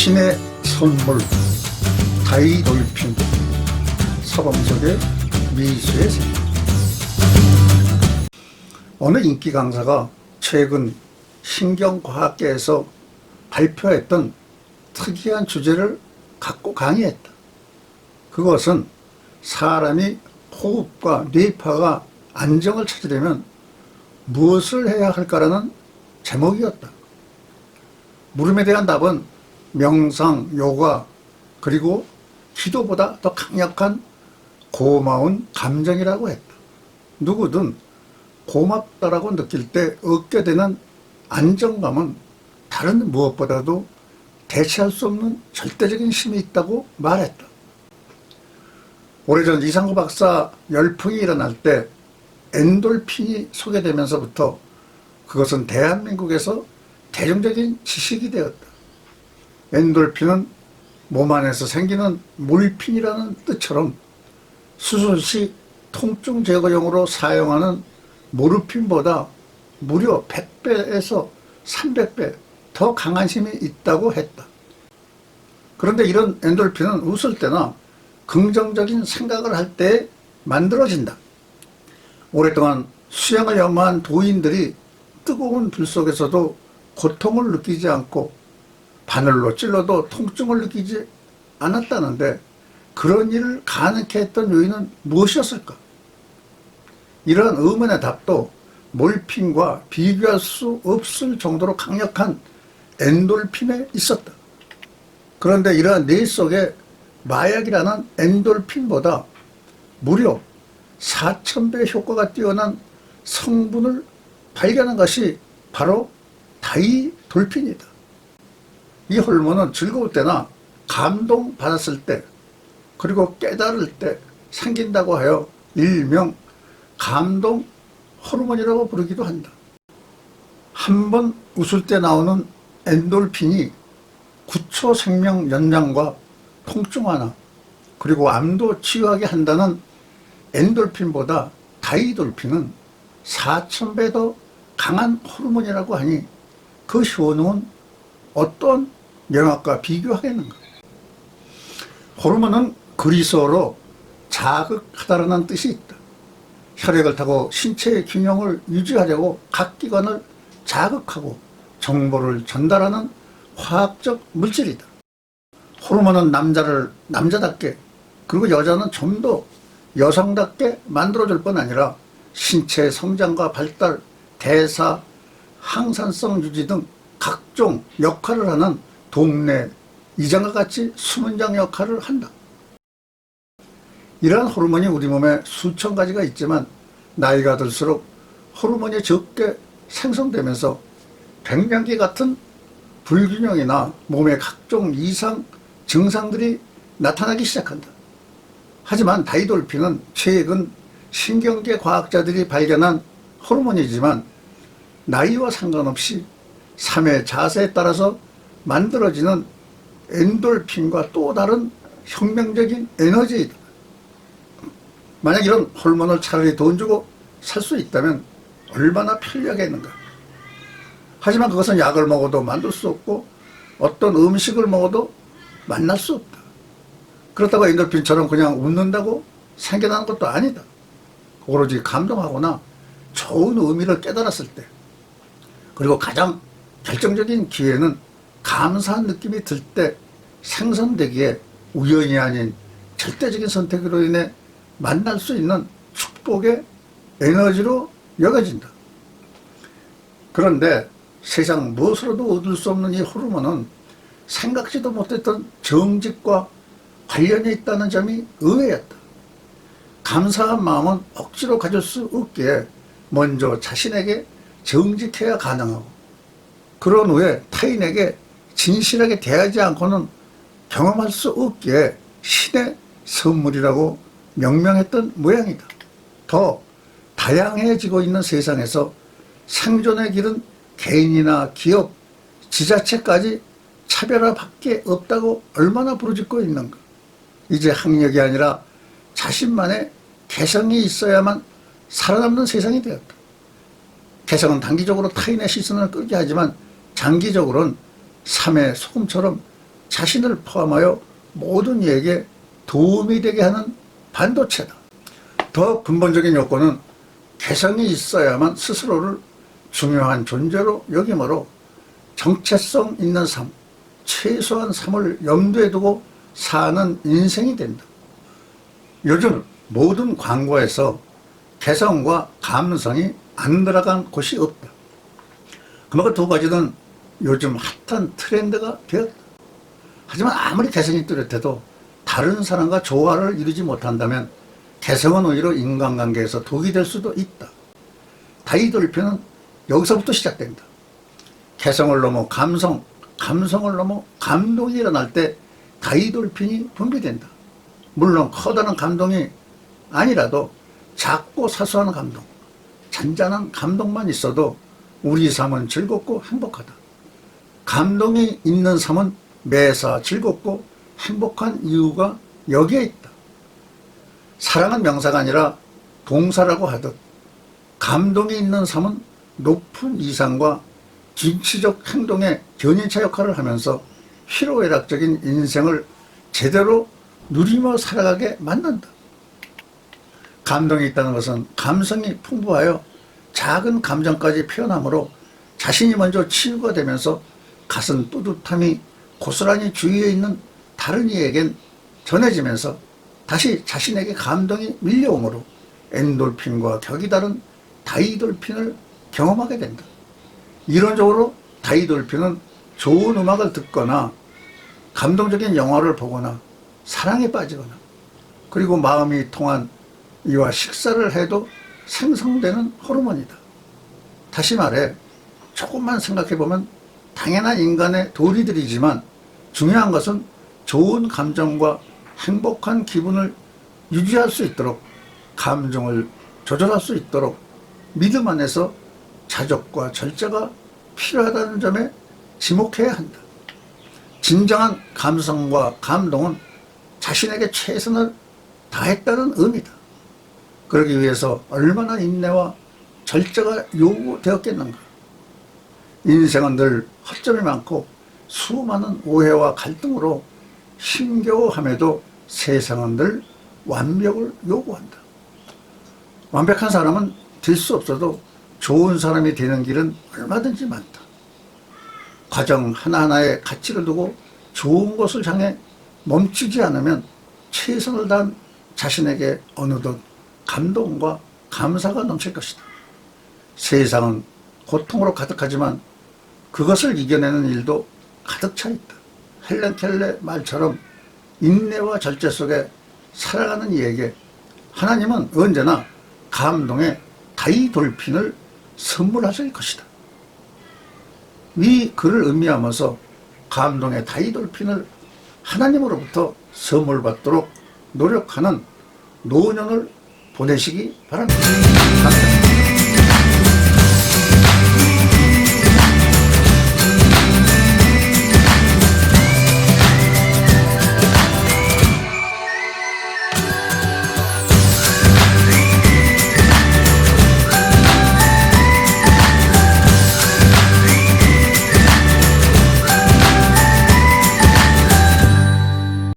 신의 선물 다이 돌핀 서범석의 미수의 세 어느 인기 강사가 최근 신경과학계에서 발표했던 특이한 주제를 갖고 강의했다. 그것은 사람이 호흡과 뇌파가 안정을 찾으려면 무엇을 해야 할까라는 제목이었다. 물음에 대한 답은 명상, 요가, 그리고 기도보다 더 강력한 고마운 감정이라고 했다. 누구든 고맙다라고 느낄 때 얻게 되는 안정감은 다른 무엇보다도 대체할 수 없는 절대적인 힘이 있다고 말했다. 오래전 이상구 박사 열풍이 일어날 때 엔돌핀이 소개되면서부터 그것은 대한민국에서 대중적인 지식이 되었다. 엔돌핀은 몸 안에서 생기는 몰핀이라는 뜻처럼 수술 시 통증 제거용으로 사용하는 모르핀보다 무려 100배에서 300배 더 강한 힘이 있다고 했다. 그런데 이런 엔돌핀은 웃을 때나 긍정적인 생각을 할 때 만들어진다. 오랫동안 수양을 연마한 도인들이 뜨거운 불 속에서도 고통을 느끼지 않고 바늘로 찔러도 통증을 느끼지 않았다는데 그런 일을 가능케 했던 요인은 무엇이었을까? 이러한 의문의 답도 몰핀과 비교할 수 없을 정도로 강력한 엔돌핀에 있었다. 그런데 이러한 뇌 속에 마약이라는 엔돌핀보다 무려 4,000배 효과가 뛰어난 성분을 발견한 것이 바로 다이돌핀이다. 이 호르몬은 즐거울 때나 감동받았을 때 그리고 깨달을 때 생긴다고 하여 일명 감동 호르몬이라고 부르기도 한다. 한 번 웃을 때 나오는 엔돌핀이 구초 생명 연장과 통증 완화 그리고 암도 치유하게 한다는 엔돌핀보다 다이돌핀은 4,000배 더 강한 호르몬이라고 하니 그 효능은 어떤 영양과 비교하겠는가? 호르몬은 그리스어로 자극하다라는 뜻이 있다. 혈액을 타고 신체의 균형을 유지하려고 각 기관을 자극하고 정보를 전달하는 화학적 물질이다. 호르몬은 남자를 남자답게 그리고 여자는 좀 더 여성답게 만들어줄 뿐 아니라 신체 성장과 발달, 대사, 항산성 유지 등 각종 역할을 하는 동네 이장과 같이 수문장 역할을 한다. 이러한 호르몬이 우리 몸에 수천 가지가 있지만 나이가 들수록 호르몬이 적게 생성되면서 백년기 같은 불균형이나 몸의 각종 이상 증상들이 나타나기 시작한다. 하지만 다이돌핀은 최근 신경계 과학자들이 발견한 호르몬이지만 나이와 상관없이 삶의 자세에 따라서 만들어지는 엔돌핀과 또 다른 혁명적인 에너지이다. 만약 이런 호르몬을 차라리 돈 주고 살 수 있다면 얼마나 편리하겠는가. 하지만 그것은 약을 먹어도 만들 수 없고 어떤 음식을 먹어도 만날 수 없다. 그렇다고 엔돌핀처럼 그냥 웃는다고 생겨나는 것도 아니다. 오로지 감동하거나 좋은 의미를 깨달았을 때 그리고 가장 결정적인 기회는 감사한 느낌이 들 때 생성되기에 우연이 아닌 절대적인 선택으로 인해 만날 수 있는 축복의 에너지로 여겨진다. 그런데 세상 무엇으로도 얻을 수 없는 이 호르몬은 생각지도 못했던 정직과 관련이 있다는 점이 의외였다. 감사한 마음은 억지로 가질 수 없기에 먼저 자신에게 정직해야 가능하고 그런 후에 타인에게 진실하게 대하지 않고는 경험할 수 없기에 신의 선물이라고 명명했던 모양이다. 더 다양해지고 있는 세상에서 생존의 길은 개인이나 기업, 지자체까지 차별화밖에 없다고 얼마나 부르짖고 있는가. 이제 학력이 아니라 자신만의 개성이 있어야만 살아남는 세상이 되었다. 개성은 단기적으로 타인의 시선을 끌게 하지만 장기적으로는 삶의 소금처럼 자신을 포함하여 모든 이에게 도움이 되게 하는 반도체다. 더 근본적인 요건은 개성이 있어야만 스스로를 중요한 존재로 여기므로 정체성 있는 삶, 최소한 삶을 염두에 두고 사는 인생이 된다. 요즘 모든 광고에서 개성과 감성이 안 들어간 곳이 없다. 그만큼 두 가지는 요즘 핫한 트렌드가 되었다. 하지만 아무리 개성이 뚜렷해도 다른 사람과 조화를 이루지 못한다면 개성은 오히려 인간관계에서 독이 될 수도 있다. 다이돌표는 여기서부터 시작된다. 개성을 넘어 감성, 감성을 넘어 감동이 일어날 때 다이돌핀이 분비된다. 물론 커다란 감동이 아니라도 작고 사소한 감동, 잔잔한 감동만 있어도 우리 삶은 즐겁고 행복하다. 감동이 있는 삶은 매사 즐겁고 행복한 이유가 여기에 있다. 사랑은 명사가 아니라 동사라고 하듯 감동이 있는 삶은 높은 이상과 진취적 행동의 견인차 역할을 하면서 희로애락적인 인생을 제대로 누리며 살아가게 만든다. 감동이 있다는 것은 감성이 풍부하여 작은 감정까지 표현하므로 자신이 먼저 치유가 되면서 가슴 뿌듯함이 고스란히 주위에 있는 다른 이에겐 전해지면서 다시 자신에게 감동이 밀려오므로 엔돌핀과 격이 다른 다이돌핀을 경험하게 된다. 이론적으로 다이돌핀은 좋은 음악을 듣거나 감동적인 영화를 보거나 사랑에 빠지거나 그리고 마음이 통한 이와 식사를 해도 생성되는 호르몬이다. 다시 말해 조금만 생각해 보면 당연한 인간의 도리들이지만 중요한 것은 좋은 감정과 행복한 기분을 유지할 수 있도록 감정을 조절할 수 있도록 믿음 안에서 자족과 절제가 필요하다는 점에 지목해야 한다. 진정한 감성과 감동은 자신에게 최선을 다했다는 의미다. 그러기 위해서 얼마나 인내와 절제가 요구되었겠는가. 인생은 늘 허점이 많고 수많은 오해와 갈등으로 힘겨워함에도 세상은 늘 완벽을 요구한다. 완벽한 사람은 될 수 없어도 좋은 사람이 되는 길은 얼마든지 많다. 과정 하나하나에 가치를 두고 좋은 것을 향해 멈추지 않으면 최선을 다한 자신에게 어느덧 감동과 감사가 넘칠 것이다. 세상은 고통으로 가득하지만 그것을 이겨내는 일도 가득 차 있다. 헬렌 켈레 말처럼 인내와 절제 속에 살아가는 이에게 하나님은 언제나 감동의 다이돌핀을 선물하실 것이다. 이 글을 의미하면서 감동의 다이돌핀을 하나님으로부터 선물 받도록 노력하는 노년을 보내시기 바랍니다.